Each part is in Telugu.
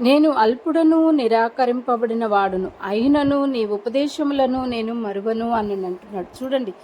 నేను అల్పుడను నిరాకరింపబడిన వాడును. అయినను నీ ఉపదేశములను నేను మరువను అని అంటున్నాడు. చూడండి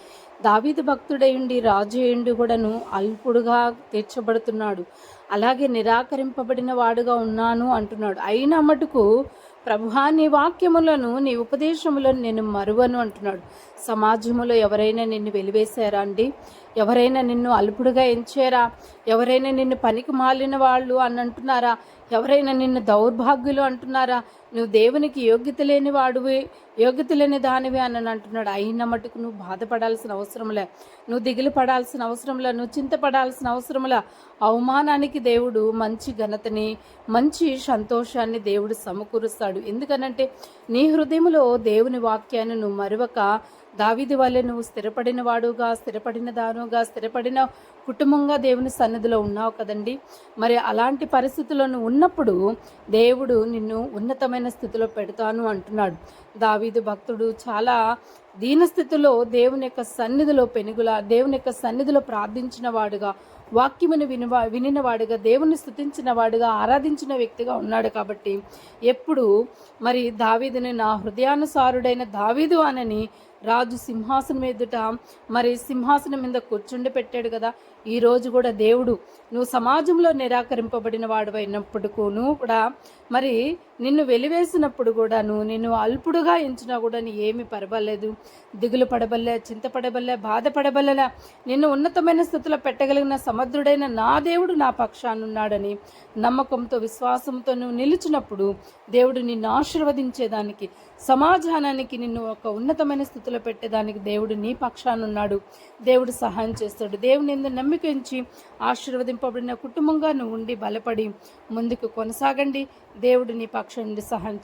దావీదు భక్తుడయుండి రాజు అయ్యుండి కూడాను అల్పుడుగా తీర్చబడుతున్నాడు. అలాగే నిరాకరింపబడిన వాడుగా ఉన్నాను అంటున్నాడు. అయిన మటుకు ప్రభువా నీ వాక్యములను నీ ఉపదేశములను నేను మరువను అంటున్నాడు. సమాజంలో ఎవరైనా నిన్ను వెలివేశారా అండి? ఎవరైనా నిన్ను అల్పుడుగా ఎంచారా? ఎవరైనా నిన్ను పనికి మాలిన వాళ్ళు అని అంటున్నారా? ఎవరైనా నిన్ను దౌర్భాగ్యులు అంటున్నారా? నువ్వు దేవునికి యోగ్యత లేని వాడివి యోగ్యత లేని దానివి అని అంటున్నాడు. అయిన మటుకు నువ్వు బాధపడాల్సిన అవసరంలే నువ్వు దిగులు పడాల్సిన అవసరంలే నువ్వు చింతపడాల్సిన అవసరంలే అవమానానికి దేవుడు మంచి ఘనతని మంచి సంతోషాన్ని దేవుడు సమకూరుస్తాడు. ఎందుకనంటే నీ హృదయంలో దేవుని వాక్యాన్ని నువ్వు మరొక దావిది వల్లే నువ్వు స్థిరపడిన వాడుగా స్థిరపడిన దానుగా స్థిరపడిన కుటుంబంగా దేవుని సన్నిధిలో ఉన్నావు కదండి. మరి అలాంటి పరిస్థితుల్లో నువ్వు ఉన్నప్పుడు దేవుడు నిన్ను ఉన్నతమైన స్థితిలో పెడతాను అంటున్నాడు. దావీదు భక్తుడు చాలా దీనస్థితిలో దేవుని యొక్క సన్నిధిలో పెనుగుల దేవుని యొక్క సన్నిధిలో ప్రార్థించిన వాడుగా వాక్యమును వినివా వినినవాడుగా దేవుని స్థుతించిన వాడుగా ఆరాధించిన వ్యక్తిగా ఉన్నాడు కాబట్టి ఎప్పుడు మరి దావీదుని నా హృదయానుసారుడైన దావీదు అనని రాజు సింహాసనం ఎదుట మరి సింహాసనం మీద కూర్చుండి పెట్టాడు కదా. ఈరోజు కూడా దేవుడు నువ్వు సమాజంలో నిరాకరింపబడిన వాడు అయినప్పటికూ నువ్వు కూడా మరి నిన్ను వెలివేసినప్పుడు కూడాను నిన్ను అల్పుడుగా ఎంచినా కూడా నీ ఏమి పర్వాలేదు. దిగులు పడబల్లే చింతపడబల్లే బాధపడబల్లే నిన్ను ఉన్నతమైన స్థితిలో పెట్టగలిగిన సమర్థుడైన నా దేవుడు నా పక్షానున్నాడని నమ్మకంతో విశ్వాసంతో నువ్వు నిలిచినప్పుడు దేవుడు నిన్ను ఆశీర్వదించేదానికి సమాజానానికి నిన్ను ఒక ఉన్నతమైన స్థితిలో పెట్టేదానికి దేవుడు నీ పక్షానున్నాడు దేవుడు సహాయం చేస్తాడు. దేవుని ఎందు నమ్మికించి ఆశీర్వదింపబడిన కుటుంబంగా నువ్వు ఉండి బలపడి ముందుకు కొనసాగండి. దేవుడు నీ పక్షం నుండి సహాయం